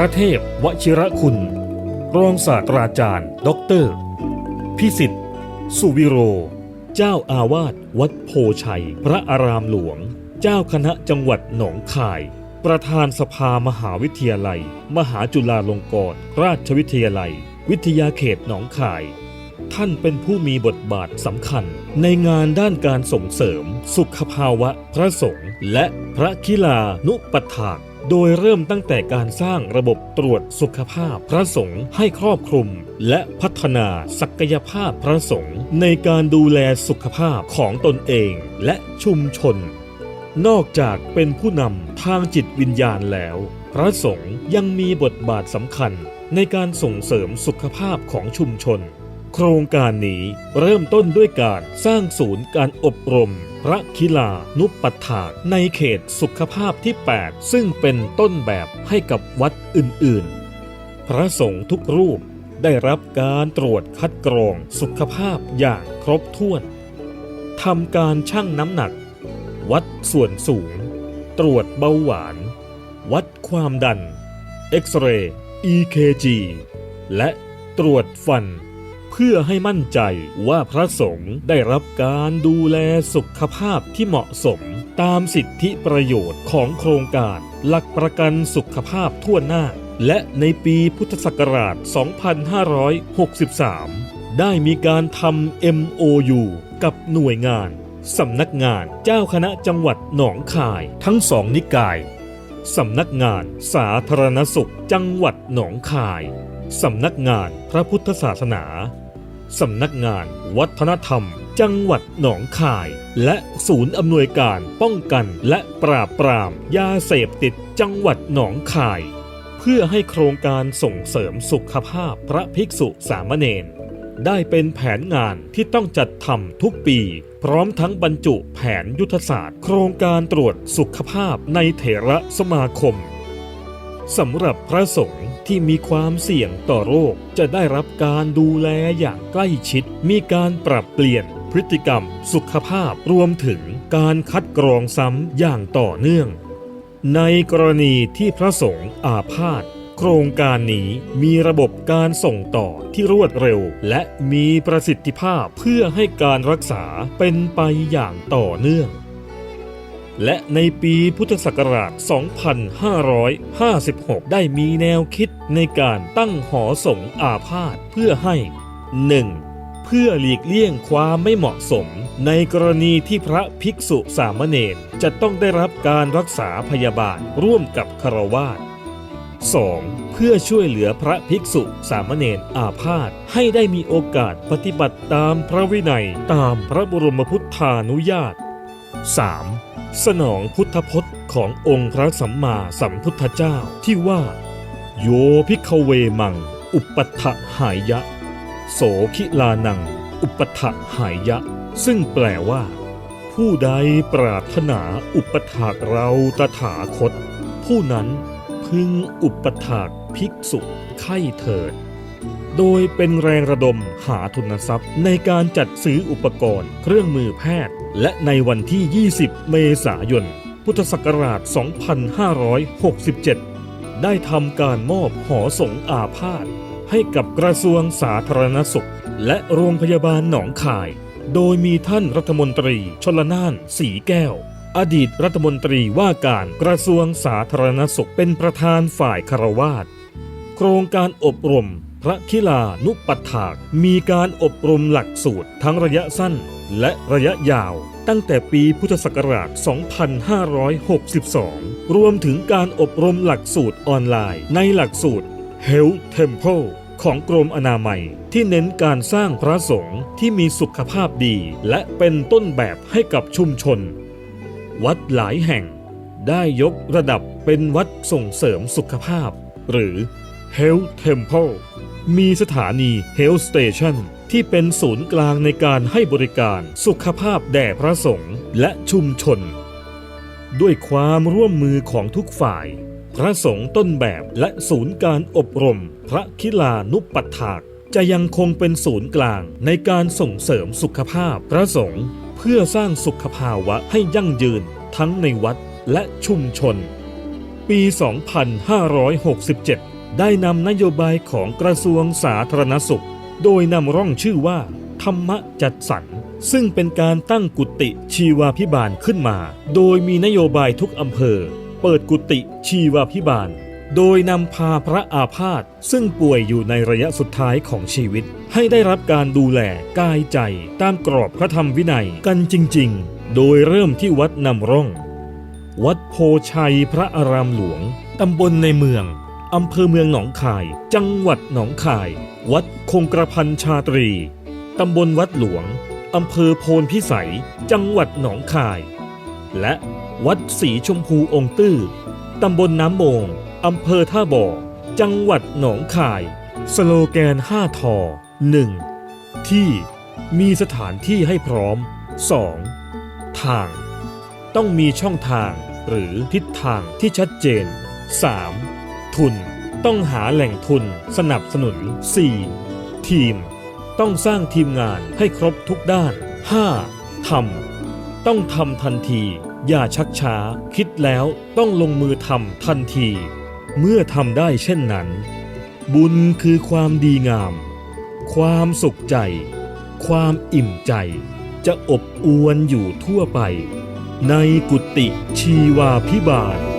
ระเทพวชิระคุณ รองศาสตราจารย์ด็อกเตอร์ พิสิทธิ์ สุวิโร เจ้าอาวาสวัดโพชัย พระอารามหลวง เจ้าคณะจังหวัดหนองคาย ประธานสภามหาวิทยาลัย มหาจุฬาลงกรณราชวิทยาลัย วิทยาเขตหนองคาย ท่านเป็นผู้มีบทบาทสำคัญ ในงานด้านการส่งเสริม สุขภาวะพระสงฆ์และพระคิลานุปถาก โดยเริ่มตั้งแต่การสร้างระบบตรวจสุขภาพพระสงฆ์ให้ครอบคลุม และพัฒนาศักยภาพพระสงฆ์ในการดูแลสุขภาพของตนเองและชุมชน นอกจากเป็นผู้นำทางจิตวิญญาณแล้ว พระสงฆ์ยังมีบทบาทสำคัญในการส่งเสริมสุขภาพของชุมชน โครงการนี้เริ่มต้นด้วยการสร้างศูนย์การอบรม พระคิลานุปัฏฐากในเขตสุขภาพที่ 8 ซึ่งเป็นต้นแบบให้กับวัดอื่นๆ พระสงฆ์ทุกรูปได้รับการตรวจคัดกรองสุขภาพอย่างครบถ้วนทำการชั่งน้ำหนัก วัดส่วนสูง ตรวจเบาหวาน วัดความดัน เอ็กซเรย์ EKG และตรวจฟัน เพื่อให้มั่นใจว่าพระสงฆ์ได้รับการดูแลสุขภาพที่เหมาะสม ตามสิทธิประโยชน์ของโครงการ หลักประกันสุขภาพทั่วหน้า และในปีพุทธศักราช 2563 ได้มีการทำ MOU กับหน่วยงานสำนักงานเจ้าคณะจังหวัดหนองคายทั้งสองนิกาย สำนักงานสาธารณสุขจังหวัดหนองคาย สำนักงานพระพุทธศาสนา สำนักงานวัฒนธรรม จังหวัดหนองคาย และศูนย์อำนวยการป้องกันและปราบปรามยาเสพติดจังหวัดหนองคาย เพื่อให้โครงการส่งเสริมสุขภาพพระภิกษุสามเณร ได้เป็นแผนงานที่ต้องจัดทำทุกปี พร้อมทั้งบรรจุแผนยุทธศาสตร์ โครงการตรวจสุขภาพในเถระสมาคมสำหรับพระสงฆ์ที่มีความเสี่ยงต่อโรคจะได้รับการดูแลอย่างใกล้ชิด มีการปรับเปลี่ยนพฤติกรรม สุขภาพรวมถึงการคัดกรองซ้ำอย่างต่อเนื่อง ในกรณีที่พระสงฆ์อาพาธ โครงการนี้มีระบบการส่งต่อที่รวดเร็ว และมีประสิทธิภาพเพื่อให้การรักษาเป็นไปอย่างต่อเนื่อง และในปีพุทธศักราช 2556 ได้มีแนวคิดในการตั้งหอสงอาพาธเพื่อให้ 1. เพื่อหลีกเลี่ยงความไม่เหมาะสมในกรณีที่พระภิกษุสามเณรจะต้องได้รับการรักษาพยาบาลร่วมกับคารวาส 2. เพื่อช่วยเหลือพระภิกษุสามเณรอาพาธให้ได้มีโอกาสปฏิบัติตามพระวินัยตามพระบรมพุทธานุญาต 3. สนองพุทธพจน์ขององค์พระสัมมาสัมพุทธเจ้าที่ว่า โยพิกเวมัง อุปถะหายะ โสคิลานัง อุปถะหายะ ซึ่งแปลว่า ผู้ใดปรารถนาอุปถากเราตถาคต ผู้นั้น พึงอุปถากภิกษุไข้เถิด โดยเป็นแรงระดมหาทุนทรัพย์ ในการจัดซื้ออุปกรณ์เครื่องมือแพทย์ และในวันที่ 20 เมษายน พุทธศักราช 2567 ได้ทำการมอบหอสงอาพาธให้กับกระทรวงสาธารณสุข และโรงพยาบาลหนองคาย โดยมีท่านรัฐมนตรีชลน่านสีแก้ว อดีตรัฐมนตรีว่าการกระทรวงสาธารณสุขเป็นประธานฝ่ายคารวาสโครงการอบรม พระคิลานุปัฏฐาก มีการอบรมหลักสูตรทั้งระยะสั้นและระยะยาวตั้งแต่ปีพุทธศักราช 2562 รวมถึงการอบรมหลักสูตรออนไลน์ ในหลักสูตร Health Temple ของกรมอนามัย ที่เน้นการสร้างพระสงฆ์ที่มีสุขภาพดี และเป็นต้นแบบให้กับชุมชน วัดหลายแห่งได้ยกระดับเป็นวัดส่งเสริมสุขภาพ หรือ Health Temple มีสถานี Health Station ที่เป็นศูนย์กลางในการให้บริการสุขภาพแด่พระสงฆ์และชุมชน ด้วยความร่วมมือของทุกฝ่าย พระสงฆ์ต้นแบบและศูนย์การอบรม พระคิลานุปัฏฐากจะยังคงเป็นศูนย์กลางในการส่งเสริมสุขภาพพระสงฆ์ เพื่อสร้างสุขภาวะให้ยั่งยืนทั้งในวัดและชุมชน ปี 2567 ได้นำนโยบายของกระทรวงสาธารณสุข โดยนำร่องชื่อว่า ธรรมจัดสรรซึ่งเป็นการตั้งกุฏิชีวาพิบาลขึ้นมา โดยมีนโยบายทุกอำเภอ เปิดกุฏิชีวาพิบาล โดยนำพาพระอาพาธซึ่งป่วยอยู่ในระยะสุดท้ายของชีวิต ให้ได้รับการดูแลกายใจตามกรอบพระธรรมวินัยกันจริง ๆ โดยเริ่มที่วัดนำร่อง วัดโพชัยพระอารามหลวงตำบลในเมืองอำเภอเมืองหนองคาย จังหวัดหนองคาย วัดคงกระพันชาตรีตำบลวัดหลวงอำเภอโพนพิสัย จังหวัดหนองคาย และวัดสีชมพูองค์ตื้อตำบลน้ำโมง อำเภอท่าบ่อ จังหวัดหนองคาย สโลแกน 5 ทอ 1. ที่มีสถานที่ให้พร้อม 2. ทาง ต้องมีช่องทางหรือทิศทางที่ชัดเจน 3. ทุนต้องหาแหล่งทุนสนับสนุน 4. ทีม ต้องสร้างทีมงานให้ครบทุกด้าน 5. ทำต้องทำทันที อย่าชักช้า คิดแล้วต้องลงมือทำทันที เมื่อทำได้เช่นนั้น บุญคือความดีงาม ความสุขใจ ความอิ่มใจ จะอบอวนอยู่ทั่วไป ในกุฏิชีวาพิบาล